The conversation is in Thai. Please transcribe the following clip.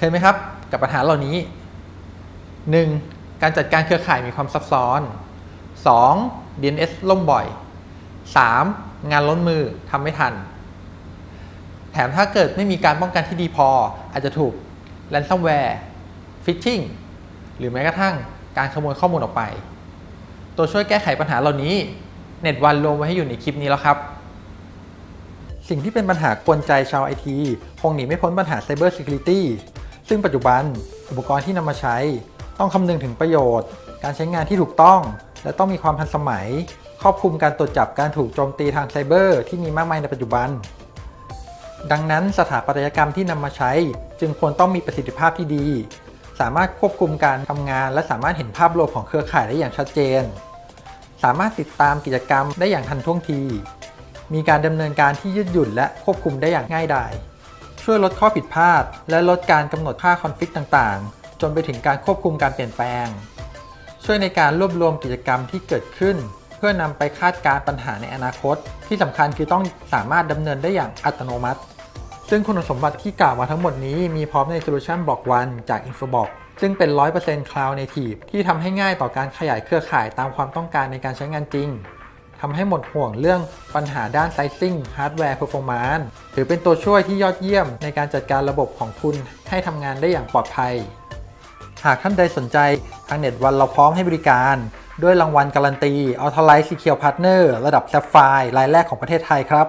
เคยไหมครับ กับปัญหาเหล่านี้ 1. การจัดการเครือข่ายมีความซับซ้อน 2. DNS ล่มบ่อย 3. งานล้นมือทำไม่ทัน แถมถ้าเกิดไม่มีการป้องกันที่ดีพอ อาจจะถูก ransomware phishing หรือแม้กระทั่งการขโมยข้อมูลออกไป ตัวช่วยแก้ไขปัญหาเหล่านี้ เน็ตวันรวมไว้ให้อยู่ในคลิปนี้แล้วครับ สิ่งที่เป็นปัญหากวนใจชาวไอที คงหนีไม่พ้นปัญหา Cyber Security ซึ่งปัจจุบันอุปกรณ์ที่นำมาใช้ต้องคำนึงถึงประโยชน์ การใช้งานที่ถูกต้อง และต้องมีความทันสมัย ครอบคลุมการตรวจจับการถูกโจมตีทางไซเบอร์ที่มีมากมายในปัจจุบัน ดังนั้นสถาปัตยกรรมที่นำมาใช้ จึงควรต้องมีประสิทธิภาพที่ดี สามารถควบคุมการทำงาน และสามารถเห็นภาพรวมของเครือข่ายได้อย่างชัดเจน สามารถติดตามกิจกรรมได้อย่างทันท่วงที มีการดำเนินการที่ยืดหยุ่นและควบคุมได้อย่างง่ายดาย ช่วยลดข้อผิดพลาด และลดการกำหนดค่าคอนฟ lict ต่างๆ จนไปถึงการควบคุมการเปลี่ยนแปลง ช่วยในการรวบรวมกิจกรรมที่เกิดขึ้น เพื่อนำไปคาดการณ์ปัญหาในอนาคต ที่สำคัญคือต้องสามารถดำเนินได้อย่างอัตโนมัติ ซึ่งคุณสมบัติที่กล่าวมาทั้งหมดนี้มีพร้อมใน Solution Block 1จาก Infobox ซึ่งเป็น 100% Cloud Native ที่ทำให้ง่ายต่อการขยายเครือข่ายตามความต้องการในการใช้งานจริง ทำให้หมดห่วงเรื่องปัญหาด้าน Sizing Hardware Performance ถือเป็นตัวช่วยที่ยอดเยี่ยมในการจัดการระบบของคุณให้ทำงานได้อย่างปลอดภัย หากท่านใดสนใจทางเน็ตวันเราพร้อมให้บริการ ด้วยรางวัลการันตี Authorized Secure Partner ระดับ Sapphire รายแรกของประเทศไทยครับ